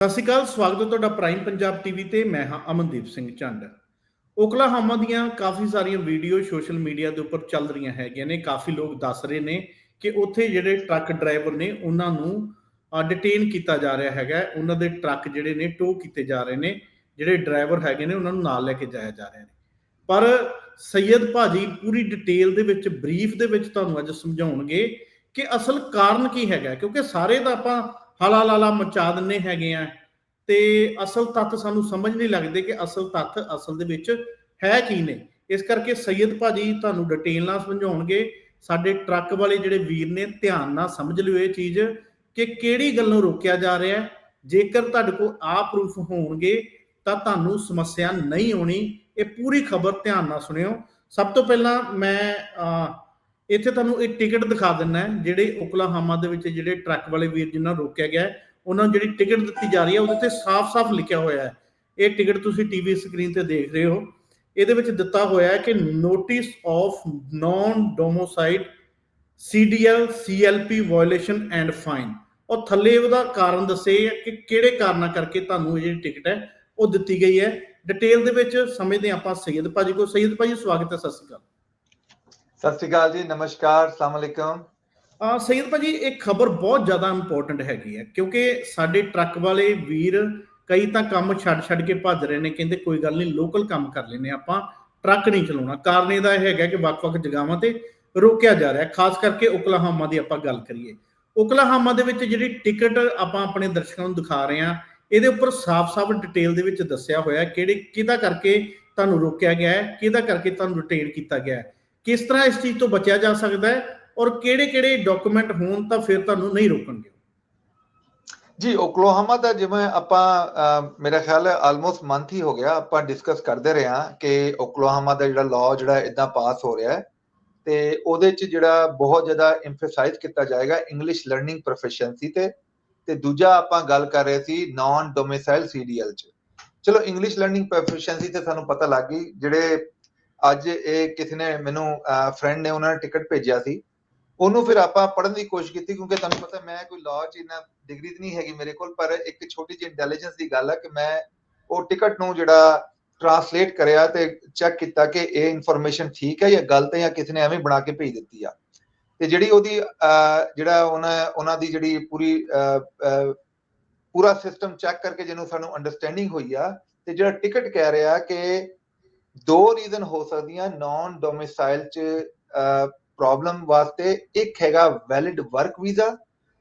ਸਤਿ ਸ਼੍ਰੀ ਅਕਾਲ, ਸਵਾਗਤ ਹੈ ਤੁਹਾਡਾ ਪ੍ਰਾਈਮ ਪੰਜਾਬ ਟੀਵੀ ਤੇ, ਮੈਂ ਹਾਂ ਅਮਨਦੀਪ ਸਿੰਘ ਚੰਦ ਓਕਲਾਹਾਮਾ ਦੀਆਂ ਕਾਫੀ ਸਾਰੀਆਂ ਵੀਡੀਓ ਸੋਸ਼ਲ ਮੀਡੀਆ ਦੇ ਉੱਪਰ ਚੱਲ ਰਹੀਆਂ ਹੈਗੀਆਂ ਨੇ, ਕਾਫੀ ਲੋਕ ਦੱਸ ਰਹੇ ਨੇ ਕਿ ਉੱਥੇ ਜਿਹੜੇ ਟਰੱਕ ਡਰਾਈਵਰ ਨੇ, ਉਹਨਾਂ ਨੂੰ ਡਿਟੇਨ ਕੀਤਾ ਜਾ ਰਿਹਾ ਹੈਗਾ ਉਹਨਾਂ ਦੇ ਟਰੱਕ ਜਿਹੜੇ ਨੇ ਟੋ ਕੀਤੇ ਜਾ ਰਹੇ ਨੇ, ਜਿਹੜੇ ਡਰਾਈਵਰ ਹੈਗੇ ਨੇ, ਉਹਨਾਂ ਨੂੰ ਨਾਲ ਲੈ ਕੇ ਜਾਇਆ ਜਾ ਰਿਹਾ ਨੇ ਪਰ ਸੈਯਦ ਭਾਜੀ ਪੂਰੀ ਡਿਟੇਲ ਦੇ ਵਿੱਚ ਬਰੀਫ ਦੇ ਵਿੱਚ ਤੁਹਾਨੂੰ ਅੱਜ ਸਮਝਾਉਣਗੇ ਕਿ ਅਸਲ ਕਾਰਨ ਕੀ ਹੈਗਾ ਕਿਉਂਕਿ ਸਾਰੇ ਦਾ ਆਪਾਂ ਹਲਾ ਲਾਲਾ ਮਚਾ ਦਿੰਨੇ ਹੈਗੇ ਆ। ਤੇ ਅਸਲ ਤੱਥ ਸਾਨੂੰ ਸਮਝ ਨਹੀਂ ਲੱਗਦੇ ਕਿ ਅਸਲ ਤੱਥ ਅਸਲ ਦੇ ਵਿੱਚ ਹੈ ਕੀ ਨੇ। ਇਸ ਕਰਕੇ ਸੈਯਦ ਭਾਜੀ ਤੁਹਾਨੂੰ ਡਿਟੇਲ ਨਾਲ ਸਮਝਾਉਣਗੇ। ਸਾਡੇ ਟਰੱਕ ਵਾਲੇ ਜਿਹੜੇ ਵੀਰ ਨੇ ਧਿਆਨ ਨਾਲ ਸਮਝ ਲਿਓ ਇਹ ਚੀਜ਼ ਕਿ ਕਿਹੜੀ ਗੱਲੋਂ ਰੋਕਿਆ ਜਾ ਰਿਹਾ ਹੈ। ਜੇਕਰ ਤੁਹਾਡੇ ਕੋਲ ਆ ਪ੍ਰੂਫ ਹੋਣਗੇ ਤਾਂ ਤੁਹਾਨੂੰ ਸਮੱਸਿਆ ਨਹੀਂ ਆਉਣੀ। ਇਹ ਪੂਰੀ ਖਬਰ ਧਿਆਨ ਨਾਲ ਸੁਣਿਓ। ਸਭ ਤੋਂ ਪਹਿਲਾਂ ਮੈਂ ਇੱਥੇ ਤੁਹਾਨੂੰ ਇਹ ਟਿਕਟ ਦਿਖਾ ਦਿੰਨਾ ਜਿਹੜੇ ਓਕਲਾਹਾਮਾ ਦੇ ਵਿੱਚ ਜਿਹੜੇ ਟਰੱਕ ਵਾਲੇ ਵੀਰ ਜਿਨ੍ਹਾਂ ਨੂੰ ਰੋਕਿਆ ਗਿਆ ਉਹਨਾਂ ਨੂੰ ਜਿਹੜੀ ਟਿਕਟ ਦਿੱਤੀ ਜਾ ਰਹੀ ਹੈ, ਉਹਦੇ ਤੇ ਸਾਫ਼-ਸਾਫ਼ ਲਿਖਿਆ ਹੋਇਆ ਹੈ। ਇਹ ਟਿਕਟ ਤੁਸੀਂ ਟੀਵੀ ਸਕਰੀਨ ਤੇ ਦੇਖ ਰਹੇ ਹੋ। ਇਹਦੇ ਵਿੱਚ ਦਿੱਤਾ ਹੋਇਆ ਹੈ ਕਿ notice of non domicile CDL CLP violation and fine ਉਹ ਥੱਲੇ ਉਹਦਾ ਕਾਰਨ ਦੱਸੇ ਕਿ ਕਿਹੜੇ ਕਾਰਨਾਂ ਕਰਕੇ ਤੁਹਾਨੂੰ ਇਹ ਜਿਹੜੀ ਟਿਕਟ ਹੈ, ਉਹ ਦਿੱਤੀ ਗਈ ਹੈ। ਡਿਟੇਲ ਦੇ ਵਿੱਚ ਸਮਝਦੇ ਹਾਂ ਆਪਾਂ ਸੈਯਦ ਭਾਜੀ ਕੋ ਸੈਯਦ ਭਾਜੀ, ਸਵਾਗਤ ਹੈ, ਸਤਿ ਸ਼੍ਰੀ ਅਕਾਲ। ਸਤਿ ਸ਼੍ਰੀ ਅਕਾਲ ਜੀ, ਨਮਸਕਾਰ ਸਲਾਮ ਅਲੈਕਮ। ਆ ਸੈਯਦ ਭਾਜੀ, ਇਹ ਖਬਰ ਬਹੁਤ ਜ਼ਿਆਦਾ ਇੰਪੋਰਟੈਂਟ ਹੈਗੀ ਹੈ, ਕਿਉਂਕਿ ਸਾਡੇ ਟਰੱਕ ਵਾਲੇ ਵੀਰ ਕਈ ਤਾਂ ਕੰਮ ਛੱਡ ਛੱਡ ਕੇ ਭੱਜ ਰਹੇ ਨੇ, ਕਹਿੰਦੇ ਕੋਈ ਗੱਲ ਨਹੀਂ ਲੋਕਲ ਕੰਮ ਕਰ ਲੈਨੇ ਆਪਾਂ ਟਰੱਕ ਨਹੀਂ ਚਲਾਉਣਾ। ਕਾਰਨ ਇਹਦਾ ਇਹ ਹੈਗਾ ਕਿ ਵੱਖ-ਵੱਖ ਜਗ੍ਹਾਵਾਂ ਤੇ ਰੋਕਿਆ ਜਾ ਰਿਹਾ, ਖਾਸ ਕਰਕੇ ਓਕਲਾਹਾਮਾ ਦੀ ਆਪਾਂ ਗੱਲ ਕਰੀਏ। ਓਕਲਾਹਾਮਾ ਦੇ ਵਿੱਚ ਜਿਹੜੀ ਟਿਕਟ ਆਪਾਂ ਆਪਣੇ ਦਰਸ਼ਕਾਂ ਨੂੰ ਦਿਖਾ ਰਹੇ ਹਾਂ, ਇਹਦੇ ਉੱਪਰ ਸਾਫ਼-ਸਾਫ਼ ਡਿਟੇਲ ਦੇ ਵਿੱਚ ਦੱਸਿਆ ਹੋਇਆ ਕਿਹੜੇ ਕਿਹਦਾ ਕਰਕੇ ਤੁਹਾਨੂੰ ਰੋਕਿਆ ਗਿਆ ਹੈ, ਕਿਹਦਾ ਕਰਕੇ ਤੁਹਾਨੂੰ ਰਿਟੇਨ ਕੀਤਾ ਗਿਆ ਹੈ। ਕਿਸ ਤਰ੍ਹਾਂ ਇਸ ਚੀਜ਼ ਤੋਂ ਬਚਿਆ ਜਾ ਸਕਦਾ ਹੈ ਔਰ ਕਿਹੜੇ-ਕਿਹੜੇ ਡਾਕੂਮੈਂਟ ਹੋਣ ਤਾਂ ਫਿਰ ਤੁਹਾਨੂੰ ਨਹੀਂ ਰੋਕਣਗੇ? ਜੀ, ਓਕਲਾਹਾਮਾ ਦਾ ਜਿਵੇਂ ਆਪਾਂ ਮੇਰਾ ਖਿਆਲ ਹੈ ਆਲਮੋਸਟ ਮੰਥ ਹੀ ਹੋ ਗਿਆ, ਆਪਾਂ ਡਿਸਕਸ ਕਰਦੇ ਰਹੇ ਹਾਂ ਕਿ ਓਕਲਾਹਾਮਾ ਦਾ ਜਿਹੜਾ ਲਾਅ ਜਿਹੜਾ ਇਦਾਂ ਪਾਸ ਹੋ ਰਿਹਾ ਹੈ ਤੇ ਉਹਦੇ ਚ ਜਿਹੜਾ ਬਹੁਤ ਜ਼ਿਆਦਾ ਐਮਫਸਾਈਜ਼ ਕੀਤਾ ਜਾਏਗਾ ਇੰਗਲਿਸ਼ ਲਰਨਿੰਗ ਪ੍ਰੋਫੀਸ਼ੀਐਂਸੀ ਤੇ ਤੇ ਦੂਜਾ ਆਪਾਂ ਗੱਲ ਕਰ ਰਹੇ ਸੀ ਨਾਨ ਡੋਮਿਸਾਈਲ ਸੀਡੀਐਲ ਚ। ਚਲੋ ਇੰਗਲਿਸ਼ ਲਰਨਿੰਗ ਪ੍ਰੋਫੀਸ਼ੀਐਂਸੀ ਤੇ ਸਾਨੂੰ ਪਤਾ ਲੱਗ ਗਈ, ਜਿਹੜੇ ਅੱਜ ਇਹ ਕਿਸੇ ਨੇ ਮੈਨੂੰ ਫਰੈਂਡ ਨੇ ਉਹਨਾਂ ਨੇ ਟਿਕਟ ਭੇਜਿਆ ਸੀ। ਉਹਨੂੰ ਫਿਰ ਆਪਾਂ ਪੜ੍ਹਨ ਦੀ ਕੋਸ਼ਿਸ਼ ਕੀਤੀ ਕਿਉਂਕਿ ਤੁਹਾਨੂੰ ਪਤਾ ਮੈਂ ਕੋਈ ਲਾਅ ਚ ਇੰਨਾ ਡਿਗਰੀ ਤੇ ਨਹੀਂ ਹੈਗੀ ਮੇਰੇ ਕੋਲ, ਪਰ ਇੱਕ ਛੋਟੀ ਜਿਹੀ ਇੰਟੈਲੀਜੈਂਸ ਦੀ ਗੱਲ ਹੈ ਕਿ ਮੈਂ ਉਹ ਟਿਕਟ ਨੂੰ ਜਿਹੜਾ ਟਰਾਂਸਲੇਟ ਕਰਿਆ ਤੇ ਚੈੱਕ ਕੀਤਾ ਕਿ ਇਹ ਇਨਫੋਰਮੇਸ਼ਨ ਠੀਕ ਹੈ ਜਾਂ ਗਲਤ ਹੈ ਜਾਂ ਕਿਸੇ ਨੇ ਐਵੇਂ ਬਣਾ ਕੇ ਭੇਜ ਦਿੱਤੀ ਆ। ਤੇ ਜਿਹੜੀ ਉਹਦੀ ਜਿਹੜਾ ਉਹਨਾਂ ਉਹਨਾਂ ਦੀ ਜਿਹੜੀ ਪੂਰੀ ਪੂਰਾ ਸਿਸਟਮ ਚੈੱਕ ਕਰਕੇ ਜਿਹਨੂੰ ਸਾਨੂੰ ਅੰਡਰਸਟੈਂਡਿੰਗ ਹੋਈ ਆ, ਤੇ ਜਿਹੜਾ ਟਿਕਟ ਕਹਿ ਰਿਹਾ ਕਿ ਦੋ ਰੀਜ਼ਨ ਹੋ ਸਕਦੀਆਂ ਨਾਨ ਡੋਮਿਸਾਈਲ ਚ ਪ੍ਰੋਬਲਮ ਵਾਸਤੇ। ਇੱਕ ਹੈਗਾ ਵੈਲਿਡ ਵਰਕ ਵੀਜ਼ਾ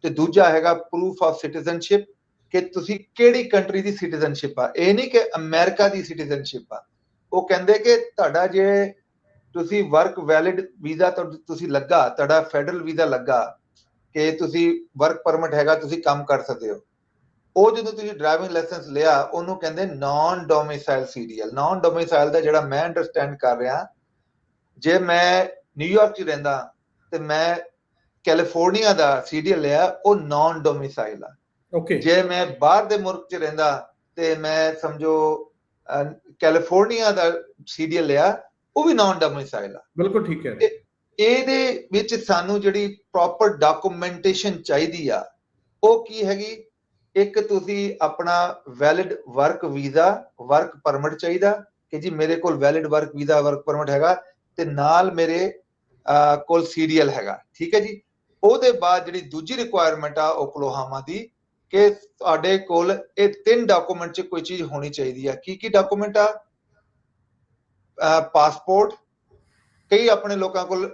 ਤੇ ਦੂਜਾ ਹੈਗਾ ਪ੍ਰੂਫ ਆਫ ਸਿਟੀਜ਼ਨਸ਼ਿਪ ਕਿ ਤੁਸੀਂ ਕਿਹੜੀ ਕੰਟਰੀ ਦੀ ਸਿਟੀਜ਼ਨਸ਼ਿਪ ਆ। ਇਹ ਨਹੀਂ ਕਿ ਅਮਰੀਕਾ ਦੀ ਸਿਟੀਜ਼ਨਸ਼ਿਪ ਆ। ਉਹ ਕਹਿੰਦੇ ਕਿ ਤੁਹਾਡਾ ਜੇ ਤੁਸੀਂ ਵਰਕ ਵੈਲਿਡ ਵੀਜ਼ਾ ਤੁਸੀਂ ਲੱਗਾ, ਤੁਹਾਡਾ ਫੈਡਰਲ ਵੀਜ਼ਾ ਲੱਗਾ, ਕਿ ਤੁਸੀਂ ਵਰਕ ਪਰਮਿਟ ਹੈਗਾ, ਤੁਸੀਂ ਕੰਮ ਕਰ ਸਕਦੇ ਹੋ। ਉਹ ਜਦੋਂ ਤੁਸੀਂ ਡਰਾਈਵਿੰਗ ਲਾਇਸੈਂਸ ਲਿਆ ਉਹਨੂੰ ਕਹਿੰਦੇ non domicile serial non domicile ਦਾ ਜਿਹੜਾ ਮੈਂ ਅੰਡਰਸਟੈਂਡ ਕਰ ਰਿਹਾ ਜੇ ਮੈਂ ਨਿਊਯਾਰਕ 'ਚ ਰਹਿੰਦਾ ਤੇ ਮੈਂ ਕੈਲੀਫੋਰਨੀਆ ਦਾ ਸੀਰੀਅਲ ਲਿਆ ਉਹ ਨਾਨ ਡੋਮਿਸਾਈਲ ਆ। ਓਕੇ ਜੇ ਮੈਂ ਬਾਹਰ ਦੇ ਮੁਲਕ 'ਚ ਰਹਿੰਦਾ ਤੇ ਮੈਂ ਸਮਝੋ ਕੈਲੀਫੋਰਨੀਆ ਦਾ ਸੀਰੀਅਲ ਲਿਆ ਉਹ ਵੀ ਨਾਨ ਡੋਮਿਸਾਈਲ ਆ। ਬਿਲਕੁਲ ਠੀਕ ਹੈ। ਇਹਦੇ ਵਿੱਚ ਸਾਨੂੰ ਜਿਹੜੀ ਪ੍ਰੋਪਰ ਡਾਕੂਮੈਂਟੇਸ਼ਨ ਚਾਹੀਦੀ ਆ ਉਹ ਕੀ ਹੈਗੀ? ਇੱਕ ਤੁਸੀਂ ਆਪਣਾ valid work visa work permit ਚਾਹੀਦਾ ਕਿ ਜੀ ਮੇਰੇ ਕੋਲ valid work visa work permit ਹੈਗਾ ਤੇ ਨਾਲ ਮੇਰੇ ਅਹ, ਕੋਲ ਸੀਰੀਅਲ ਹੈਗਾ ਠੀਕ ਹੈ ਜੀ? ਉਹਦੇ ਬਾਅਦ ਜਿਹੜੀ ਦੂਜੀ ਰਿਕੁਆਇਰਮੈਂਟ ਆ ਓਕਲੋਹਾਮਾ ਦੀ ਕਿ ਤੁਹਾਡੇ ਕੋਲ ਇਹ ਤਿੰਨ ਡਾਕੂਮੈਂਟ 'ਚ ਕੋਈ ਚੀਜ਼ ਹੋਣੀ ਚਾਹੀਦੀ ਆ। ਕੀ ਕੀ ਡਾਕੂਮੈਂਟ ਆ ਪਾਸਪੋਰਟ ਕਈ ਆਪਣੇ ਲੋਕਾਂ ਕੋਲ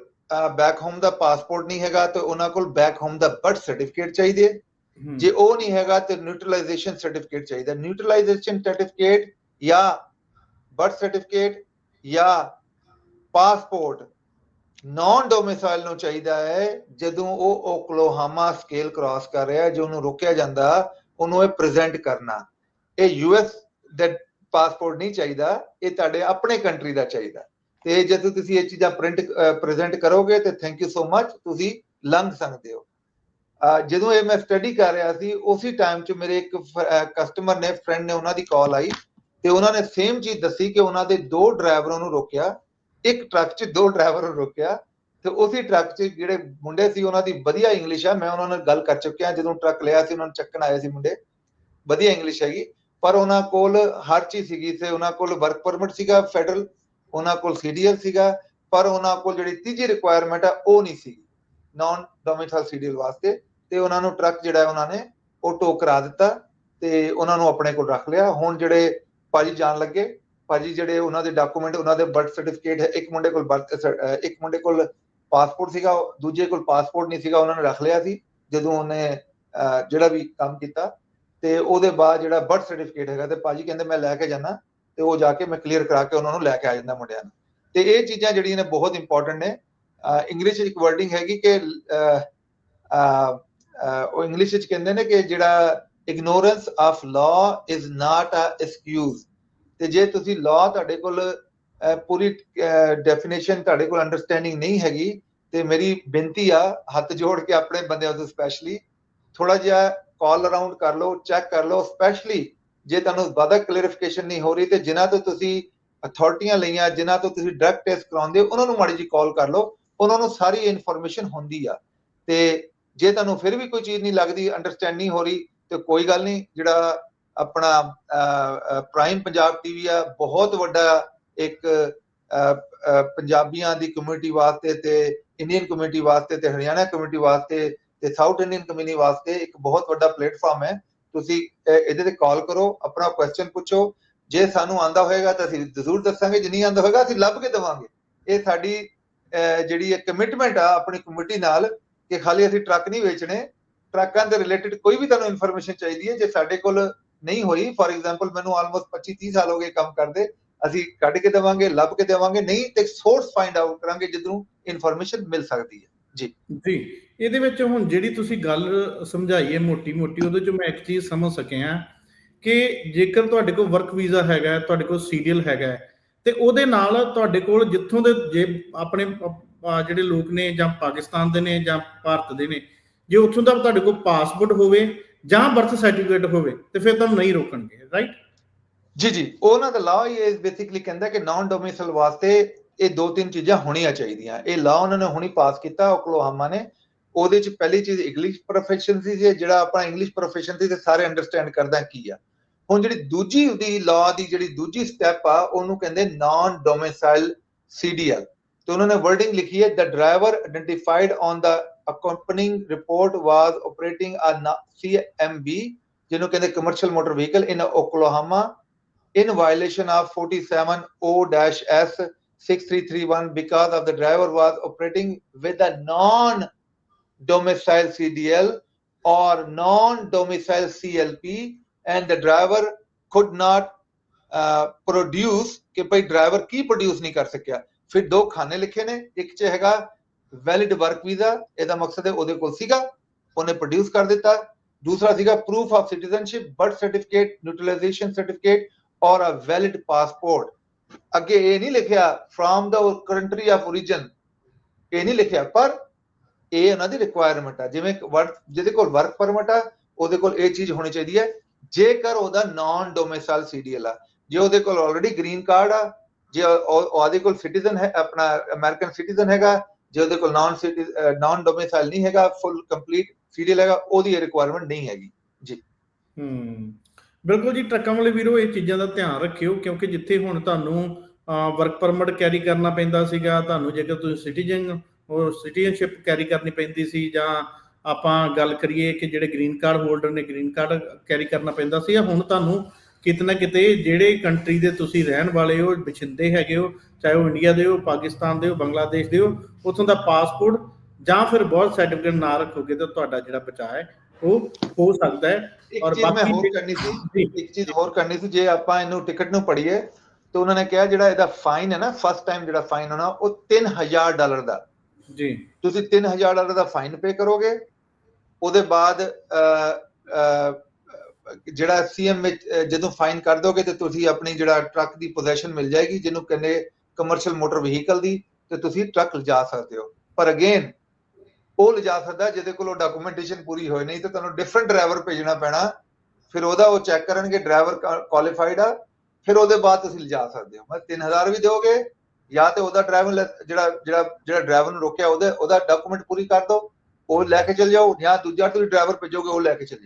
ਬੈਕ ਹੋਮ ਦਾ ਪਾਸਪੋਰਟ ਨਹੀਂ ਹੈਗਾ ਤੇ ਉਹਨਾਂ ਕੋਲ ਬੈਕ ਹੋਮ ਦਾ ਬਰਥ ਸਰਟੀਫਿਕੇਟ ਚਾਹੀਦੇ ਹਮ, ਜੇ ਉਹ ਨਹੀਂ ਹੈਗਾ ਤੇ ਨਿਊਟਰਲਾਈਜੇਸ਼ਨ ਸਰਟੀਫਿਕੇਟ ਚਾਹੀਦਾ। ਨਿਊਟਰਲਾਈਜੇਸ਼ਨ ਸਰਟੀਫਿਕੇਟ ਜਾਂ ਬਰਥ ਸਰਟੀਫਿਕੇਟ ਜਾਂ ਪਾਸਪੋਰਟ ਨਾਨ ਡੋਮਿਸਾਈਲ ਨੂੰ ਚਾਹੀਦਾ ਹੈ। ਜਦੋਂ ਉਹ ਓਕਲੋਹਾਮਾ ਸਕੇਲ ਕ੍ਰਾਸ ਕਰ ਰਿਹਾ ਜੇ ਉਹਨੂੰ ਰੋਕਿਆ ਜਾਂਦਾ, ਉਹਨੂੰ ਇਹ ਪ੍ਰੈਜ਼ੈਂਟ ਕਰਨਾ। ਇਹ ਯੂਐਸ ਦਾ ਪਾਸਪੋਰਟ ਨਹੀਂ ਚਾਹੀਦਾ, ਇਹ ਤੁਹਾਡੇ ਆਪਣੇ ਕੰਟਰੀ ਦਾ ਚਾਹੀਦਾ। ਤੇ ਜਦੋਂ ਤੁਸੀਂ ਇਹ ਚੀਜ਼ਾਂ ਪ੍ਰਿੰਟ ਪ੍ਰੈਜ਼ੈਂਟ ਕਰੋਗੇ ਤੇ ਥੈਂਕ ਯੂ ਸੋ ਮਚ ਤੁਸੀਂ ਲੰਘ ਸਕਦੇ ਹੋ। ਜਦੋਂ ਇਹ ਮੈਂ ਸਟੱਡੀ ਕਰ ਰਿਹਾ ਸੀ, ਉਸੇ ਟਾਈਮ 'ਚ ਮੇਰੇ ਇੱਕ ਕਸਟਮਰ ਨੇ ਫਰੈਂਡ ਨੇ ਉਹਨਾਂ ਦੀ ਕਾਲ ਆਈ ਤੇ ਉਹਨਾਂ ਨੇ ਸੇਮ ਚੀਜ਼ ਦੱਸੀ ਕਿ ਉਹਨਾਂ ਦੇ ਦੋ ਡਰਾਈਵਰਾਂ ਨੂੰ ਰੋਕਿਆ, ਇੱਕ ਟਰੱਕ 'ਚ ਦੋ ਡਰਾਈਵਰ ਨੂੰ ਰੋਕਿਆ ਤੇ ਉਸੇ ਟਰੱਕ 'ਚ ਜਿਹੜੇ ਮੁੰਡੇ ਸੀ ਉਹਨਾਂ ਦੀ ਵਧੀਆ ਇੰਗਲਿਸ਼ ਆ, ਮੈਂ ਉਹਨਾਂ ਨਾਲ ਗੱਲ ਕਰ ਚੁੱਕਿਆ, ਜਦੋਂ ਟਰੱਕ ਲਿਆ ਸੀ, ਉਹਨਾਂ ਨੂੰ ਚੱਕਣ ਆਏ ਸੀ ਮੁੰਡੇ, ਵਧੀਆ ਇੰਗਲਿਸ਼ ਹੈਗੀ, ਪਰ ਉਹਨਾਂ ਕੋਲ ਹਰ ਚੀਜ਼ ਸੀਗੀ ਤੇ ਉਹਨਾਂ ਕੋਲ ਵਰਕ ਪਰਮਿਟ ਸੀਗਾ ਫੈਡਰਲ ਉਹਨਾਂ ਕੋਲ ਸੀਡੀਐਲ ਸੀਗਾ, ਪਰ ਉਹਨਾਂ ਕੋਲ ਜਿਹੜੀ ਤੀਜੀ ਰਿਕੁਆਇਰਮੈਂਟ ਆ, ਉਹ ਨਹੀਂ ਸੀ ਨਾਨ ਡੋਮਿਸਾਈਲ ਸੀਡੀਐਲ ਵਾਸਤੇ। ਤੇ ਉਹਨਾਂ ਨੂੰ ਟਰੱਕ ਜਿਹੜਾ ਉਹਨਾਂ ਨੇ ਉਹ ਟੋਕ ਕਰਾ ਦਿੱਤਾ ਤੇ ਉਹਨਾਂ ਨੂੰ ਆਪਣੇ ਕੋਲ ਰੱਖ ਲਿਆ। ਹੁਣ ਜਿਹੜੇ ਭਾਜੀ ਜਾਣ ਲੱਗੇ, ਭਾਜੀ ਜਿਹੜੇ ਉਹਨਾਂ ਦੇ ਡਾਕੂਮੈਂਟ ਉਹਨਾਂ ਦੇ ਬਰਥ ਸਰਟੀਫਿਕੇਟ ਹੈ, ਇੱਕ ਮੁੰਡੇ ਕੋਲ ਬਰਥ ਇੱਕ ਮੁੰਡੇ ਕੋਲ ਪਾਸਪੋਰਟ ਸੀਗਾ, ਦੂਜੇ ਕੋਲ ਪਾਸਪੋਰਟ ਨਹੀਂ ਸੀਗਾ, ਉਹਨਾਂ ਨੇ ਰੱਖ ਲਿਆ ਸੀ ਜਦੋਂ ਉਹਨੇ ਜਿਹੜਾ ਵੀ ਕੰਮ ਕੀਤਾ ਤੇ ਉਹਦੇ ਬਾਅਦ ਜਿਹੜਾ ਬਰਥ ਸਰਟੀਫਿਕੇਟ ਹੈਗਾ ਤੇ ਭਾਜੀ ਕਹਿੰਦੇ ਮੈਂ ਲੈ ਕੇ ਜਾਣਾ ਤੇ ਉਹ ਜਾ ਕੇ ਮੈਂ ਕਲੀਅਰ ਕਰਾ ਕੇ ਉਹਨਾਂ ਨੂੰ ਲੈ ਕੇ ਆ ਜਾਂਦਾ ਮੁੰਡਿਆਂ ਨੂੰ। ਤੇ ਇਹ ਚੀਜ਼ਾਂ ਜਿਹੜੀਆਂ ਨੇ ਬਹੁਤ ਇੰਪੋਰਟੈਂਟ ਨੇ। ਇੰਗਲਿਸ਼ ਇੱਕ ਵਰਡਿੰਗ ਹੈਗੀ ਕਿ ਉਹ ਇੰਗਲਿਸ਼ ਵਿੱਚ ਕਹਿੰਦੇ ਨੇ ਕਿ ਜਿਹੜਾ ignorance of law is not a excuse ਤੇ ਜੇ ਤੁਸੀਂ law ਤੁਹਾਡੇ ਕੋਲ ਪੂਰੀ ਡੈਫੀਨੇਸ਼ਨ ਤੁਹਾਡੇ ਕੋਲ ਅੰਡਰਸਟੈਂਡਿੰਗ ਨਹੀਂ ਹੈਗੀ, ਤੇ ਮੇਰੀ ਬੇਨਤੀ ਆ ਹੱਥ ਜੋੜ ਕੇ ਆਪਣੇ ਬੰਦਿਆਂ ਤੋਂ ਸਪੈਸ਼ਲੀ ਥੋੜਾ ਜਿਹਾ ਕਾਲ ਅਰਾਊਂਡ ਕਰ ਲਓ ਚੈੱਕ ਕਰ ਲਓ ਸਪੈਸ਼ਲੀ ਜੇ ਤੁਹਾਨੂੰ ਵਾਦਾ ਕਲੈਰੀਫਿਕੇਸ਼ਨ ਨਹੀਂ ਹੋ ਰਹੀ ਤੇ ਜਿਨ੍ਹਾਂ ਤੋਂ ਤੁਸੀਂ ਅਥਾਰਟੀਆਂ ਲਈਆਂ, ਜਿਨ੍ਹਾਂ ਤੋਂ ਤੁਸੀਂ ਡਰਗ ਟੈਸਟ ਕਰਾਉਂਦੇ ਹੋ, ਉਹਨਾਂ ਨੂੰ ਮਾੜੀ ਜੀ ਕਾਲ ਕਰ ਲਓ। ਉਹਨਾਂ ਨੂੰ ਸਾਰੀ ਇਨਫੋਰਮੇਸ਼ਨ ਹੁੰਦੀ ਆ। ਤੇ ਜੇ ਤੁਹਾਨੂੰ ਫਿਰ ਵੀ ਕੋਈ ਚੀਜ਼ ਨਹੀਂ ਲੱਗਦੀ ਅੰਡਰਸਟੈਂਡ ਨਹੀਂ ਹੋ ਰਹੀ, ਤੇ ਕੋਈ ਗੱਲ ਨਹੀਂ, ਜਿਹੜਾ ਆਪਣਾ ਪ੍ਰਾਈਮ ਪੰਜਾਬ ਟੀਵੀ ਆ, ਬਹੁਤ ਵੱਡਾ ਇੱਕ ਪੰਜਾਬੀਆਂ ਦੀ ਕਮਿਊਨਿਟੀ ਵਾਸਤੇ ਤੇ ਇੰਡੀਅਨ ਕਮਿਊਨਿਟੀ ਵਾਸਤੇ ਤੇ ਹਰਿਆਣਾ ਕਮਿਊਨਿਟੀ ਵਾਸਤੇ ਤੇ ਸਾਊਥ ਇੰਡੀਅਨ ਕਮਿਊਨਿਟੀ ਵਾਸਤੇ ਇੱਕ ਬਹੁਤ ਵੱਡਾ ਪਲੇਟਫਾਰਮ ਹੈ। ਤੁਸੀਂ ਇਹਦੇ ਤੇ ਕਾਲ ਕਰੋ, ਆਪਣਾ ਕੁਐਸਚਨ ਪੁੱਛੋ। ਜੇ ਸਾਨੂੰ ਆਂਦਾ ਹੋਏਗਾ ਤਾਂ ਅਸੀਂ ਜ਼ਰੂਰ ਦੱਸਾਂਗੇ, ਜੇ ਨਹੀਂ ਆਂਦਾ ਹੋਏਗਾ, ਅਸੀਂ ਲੱਭ ਕੇ ਦੇਵਾਂਗੇ। ਇਹ ਸਾਡੀ ਜਿਹੜੀ ਇੱਕ ਕਮਿਟਮੈਂਟ ਆ, ਆਪਣੀ ਕਮਿਊਨਿਟੀ ਨਾਲ ਕਿ ਖਾਲੀ ਅਸੀਂ ਟਰੱਕ ਨਹੀਂ ਵੇਚਣੇ, ਟਰੱਕਾਂ ਦੇ ਰਿਲੇਟਡ ਕੋਈ ਵੀ ਤੁਹਾਨੂੰ ਇਨਫੋਰਮੇਸ਼ਨ ਚਾਹੀਦੀ ਹੈ, ਜੇ ਸਾਡੇ ਕੋਲ ਨਹੀਂ ਹੋਈ ਫੋਰ ਐਗਜ਼ਾਮਪਲ ਮੈਨੂੰ ਆਲਮੋਸਟ 25 30 ਸਾਲ ਹੋ ਗਏ ਕੰਮ ਕਰਦੇ, ਅਸੀਂ ਕੱਢ ਕੇ ਦੇਵਾਂਗੇ, ਲੱਭ ਕੇ ਦੇਵਾਂਗੇ, ਨਹੀਂ ਤੇ ਸੋਰਸ ਫਾਈਂਡ ਆਊਟ ਕਰਾਂਗੇ ਜਿੱਦੋਂ ਇਨਫੋਰਮੇਸ਼ਨ ਮਿਲ ਸਕਦੀ ਹੈ। ਜੀ। ਇਹਦੇ ਵਿੱਚ ਹੁਣ ਜਿਹੜੀ ਤੁਸੀਂ ਗੱਲ ਸਮਝਾਈ ਹੈ ਮੋਟੀ ਮੋਟੀ, ਉਹਦੇ ਚ ਮੈਂ ਇੱਕ ਚੀਜ਼ ਸਮਝ ਸਕਿਆ ਕਿ ਜੇਕਰ ਤੁਹਾਡੇ ਕੋਲ ਵਰਕ ਵੀਜ਼ਾ ਹੈਗਾ, ਤੁਹਾਡੇ ਕੋਲ ਸੀਰੀਅਲ ਹੈਗਾ, ਤੇ ਉਹਦੇ ਨਾਲ ਤੁਹਾਡੇ ਕੋਲ ਜਿੱਥੋਂ ਦੇ ਜੇ ਆਪਣੇ ਜਿਹੜੇ ਲੋਕ ਨੇ ਜਾਂ ਪਾਕਿਸਤਾਨ ਦੇ ਨੇ ਜਾਂ ਭਾਰਤ ਦੇ ਨੇ, ਜੇ ਉੱਥੋਂ ਦਾ ਤੁਹਾਡੇ ਕੋਲ ਪਾਸਪੋਰਟ ਹੋਵੇ ਜਾਂ ਬਰਥ ਸਰਟੀਫਿਕੇਟ ਹੋਵੇ, ਤੇ ਫਿਰ ਤੁਹਾਨੂੰ ਨਹੀਂ ਰੋਕਣਗੇ ਰਾਈਟ ਜੀ ਜੀ ਉਹਨਾਂ ਦਾ ਲਾਅ ਹੀ ਬੇਸਿਕਲੀ ਕਹਿੰਦਾ ਕਿ ਨਾਨ ਡੋਮਿਸਾਈਲ ਵਾਸਤੇ ਇਹ ਦੋ ਤਿੰਨ ਚੀਜ਼ਾਂ ਹੋਣੀਆਂ ਚਾਹੀਦੀਆਂ। ਇਹ ਲਾਅ ਉਹਨਾਂ ਨੇ ਹੁਣੀ ਪਾਸ ਕੀਤਾ, ਓਕਲੋਹਾਮਾ ਨੇ। ਉਹਦੇ ਚ ਪਹਿਲੀ ਚੀਜ਼ ਇੰਗਲਿਸ਼ ਪ੍ਰੋਫੈਸ਼ਨਸੀ ਸੀ, ਜਿਹੜਾ ਆਪਣਾ ਇੰਗਲਿਸ਼ ਪ੍ਰੋਫੈਸ਼ਨਸੀ ਤੇ ਸਾਰੇ ਅੰਡਰਸਟੈਂਡ ਕਰਦਾ ਕੀ ਆ। ਹੁਣ ਜਿਹੜੀ ਦੂਜੀ ਉਹਦੀ ਲਾਅ ਦੀ ਜਿਹੜੀ ਦੂਜੀ ਸਟੈਪ ਆ, ਉਹਨੂੰ ਕਹਿੰਦੇ ਨਾਨ ਡੋਮਿਸਾਈਲ ਸੀਡੀਐਲ ਤੇ ਉਹਨਾਂ ਨੇ ਵਰਡਿੰਗ ਲਿਖੀ ਹੈ the driver identified on the accompanying report was operating a CMB ਜਿਹਨੂੰ ਕਹਿੰਦੇ commercial motor vehicle in Oklahoma in violation of 47O-S 6331 because of the driver was operating with a non-domicile CDL or non-domicile CLP and the driver could not uh, produce ਕਿ ਭਾਈ driver ਕੀ produce ਨਹੀਂ ਕਰ ਸਕਿਆ ਫਿਰ ਦੋ ਖਾਨੇ ਲਿਖੇ ਨੇ, ਇੱਕ ਚ ਹੈਗਾ ਵੈਲਿਡ ਵਰਕ ਵੀਜ਼ਾ ਇਹਦਾ ਮਕਸਦ ਹੈ ਉਹਦੇ ਕੋਲ ਸੀਗਾ, ਉਹਨੇ ਪ੍ਰੋਡਿਊਸ ਕਰ ਦਿੱਤਾ। ਦੂਸਰਾ ਸੀਗਾ proof of citizenship birth certificate naturalization certificate or a valid passport ਅੱਗੇ ਇਹ ਨਹੀਂ ਲਿਖਿਆ from the country of origin, ਇਹ ਨਹੀਂ ਲਿਖਿਆ, ਪਰ ਇਹ ਉਹਨਾਂ ਦੀ ਰਿਕੁਆਇਰਮੈਂਟ ਆ। ਜਿਵੇਂ ਵਰਕ ਜਿਹਦੇ ਕੋਲ ਵਰਕ ਪਰਮਿਟ ਆ, ਉਹਦੇ ਕੋਲ ਇਹ ਚੀਜ਼ ਹੋਣੀ ਚਾਹੀਦੀ ਹੈ। ਜੇਕਰ ਉਹਦਾ ਨਾਨ ਡੋਮਿਸਾਈਲ ਸੀਡੀਐਲ ਆ, ਜੇ ਉਹਦੇ ਕੋਲ ਆਲਰੇਡੀ ਗ੍ਰੀਨ ਕਾਰਡ ਆ ਜੇ ਉਹਦੇ ਕੋਲ ਸਿਟੀਜ਼ਨ ਹੈ, ਆਪਣਾ ਅਮਰੀਕਨ ਸਿਟੀਜ਼ਨ ਹੈਗਾ, ਜੇ ਉਹਦੇ ਕੋਲ ਨਾਨ ਨਾਨ ਡੋਮਿਸਾਈਲ ਨਹੀਂ ਹੈਗਾ ਫੁੱਲ ਕੰਪਲੀਟ ਸੀਡੀਐਲ ਹੈਗਾ, ਉਹਦੀ ਰਿਕੁਆਇਰਮੈਂਟ ਨਹੀਂ ਹੈਗੀ। ਹੂੰ। ਬਿਲਕੁਲ ਜੀ, ਟਰੱਕਾਂ ਵਾਲੇ ਵੀਰੋ, ਇਹ ਚੀਜ਼ਾਂ ਦਾ ਧਿਆਨ ਰੱਖਿਓ, ਕਿਉਂਕਿ ਜਿੱਥੇ ਹੁਣ ਤੁਹਾਨੂੰ ਵਰਕ ਪਰਮਿਟ ਕੈਰੀ ਕਰਨਾ ਪੈਂਦਾ ਸੀਗਾ, ਤੁਹਾਨੂੰ ਜੇਕਰ ਤੁਸੀਂ ਸਿਟੀਜ਼ਨ ਉਹ ਸਿਟੀਜ਼ਨਸ਼ਿਪ ਕੈਰੀ ਕਰਨੀ ਪੈਂਦੀ ਸੀ, ਜਾਂ ਆਪਾਂ ਗੱਲ ਕਰੀਏ ਕਿ ਜਿਹੜੇ ਗ੍ਰੀਨ ਕਾਰਡ ਹੋਲਡਰ ਨੇ ਗ੍ਰੀਨ ਕਾਰਡ ਕੈਰੀ ਕਰਨਾ ਪੈਂਦਾ ਸੀ ਹੁਣ ਤੁਹਾਨੂੰ ਕਿਤੇ ਨਾ ਕਿਤੇ ਜਿਹੜੇ ਕੰਟਰੀ ਦੇ ਤੁਸੀਂ ਰਹਿਣ ਵਾਲੇ ਹੋ ਵਸਿੰਦੇ ਹੈਗੇ ਹੋ ਚਾਹੇ ਉਹ ਇੰਡੀਆ ਦੇ ਹੋ ਪਾਕਿਸਤਾਨ ਦੇ ਹੋ ਬੰਗਲਾਦੇਸ਼ ਦੇ ਹੋ ਉਥੋਂ ਦਾ ਪਾਸਪੋਰਟ ਜਾਂ ਫਿਰ ਬਹੁਤ ਸਰਟੀਫਿਕੇਟ ਨਾ ਰੱਖੋਗੇ ਤਾਂ ਤੁਹਾਡਾ ਜਿਹੜਾ ਬਚਾਅ ਹੈ ਉਹ ਹੋ ਸਕਦਾ ਹੈ। ਔਰ ਬਾਕੀ ਹੋਰ ਕਰਨੀ ਸੀ ਇੱਕ ਚੀਜ਼ ਹੋਰ ਕਰਨੀ ਸੀ ਜੇ ਆਪਾਂ ਇਹਨੂੰ ਟਿਕਟ ਨੂੰ ਪੜੀਏ ਤੇ ਉਹਨਾਂ ਨੇ ਕਿਹਾ ਜਿਹੜਾ ਇਹਦਾ ਫਾਈਨ ਹੈ ਨਾ ਫਸਟ ਟਾਈਮ ਜਿਹੜਾ ਫਾਈਨ ਹੋਣਾ ਉਹ 3000 ਡਾਲਰ ਦਾ। ਜੀ। ਤੁਸੀਂ 3000 ਡਾਲਰ ਦਾ ਫਾਈਨ ਪੇ ਕਰੋਗੇ ਉਹਦੇ ਬਾਅਦ ਜਿਹੜਾ ਸੀਐਮ ਵਿੱਚ ਜਦੋਂ ਫਾਈਨ ਕਰ ਦੋਗੇ ਤੇ ਤੁਸੀਂ ਆਪਣੀ ਜਿਹੜਾ ਟਰੱਕ ਦੀ ਪੋਜੀਸ਼ਨ ਮਿਲ ਜਾਏਗੀ, ਜਿਹਨੂੰ ਕਹਿੰਦੇ ਕਮਰਸ਼ੀਅਲ ਮੋਟਰ ਵਹੀਕਲ ਦੀ, ਤੇ ਤੁਸੀਂ ਟਰੱਕ ਲਿਜਾ ਸਕਦੇ ਹੋ। ਪਰ ਅਗੇਨ ਉਹ ਲਿਜਾ ਸਕਦਾ ਜਿਹਦੇ ਕੋਲ ਉਹ ਡਾਕੂਮੈਂਟੇਸ਼ਨ ਪੂਰੀ ਹੋਈ ਨਹੀਂ, ਤੇ ਤੁਹਾਨੂੰ ਡਿਫਰੈਂਟ ਡਰਾਈਵਰ ਭੇਜਣਾ ਪੈਣਾ। ਫਿਰ ਉਹਦਾ ਉਹ ਚੈੱਕ ਕਰਨਗੇ ਡਰਾਈਵਰ ਕੁਆਲੀਫਾਈਡ ਆ। ਫਿਰ ਉਹਦੇ ਬਾਅਦ ਤੁਸੀਂ ਲਿਜਾ ਸਕਦੇ ਹੋ। ਮੈਂ 3000 ਵੀ ਦਿਓਗੇ, ਜਾਂ ਤੇ ਉਹਦਾ ਡਰਾਈਵਰ ਜਿਹੜਾ ਜਿਹੜਾ ਜਿਹੜਾ ਡਰਾਈਵਰ ਨੂੰ ਰੋਕਿਆ, ਉਹਦੇ, ਉਹਦਾ ਡਾਕੂਮੈਂਟ ਪੂਰੀ ਕਰ ਦਿਓ ਉਹ ਲੈ ਕੇ ਚਲ ਜਾਓ, ਜਾਂ ਦੂਜਾ ਤੁਸੀਂ ਡਰਾਈਵਰ ਭੇਜੋਗੇ, ਉਹ ਲੈ ਕੇ ਚਲ ਜਾਓ।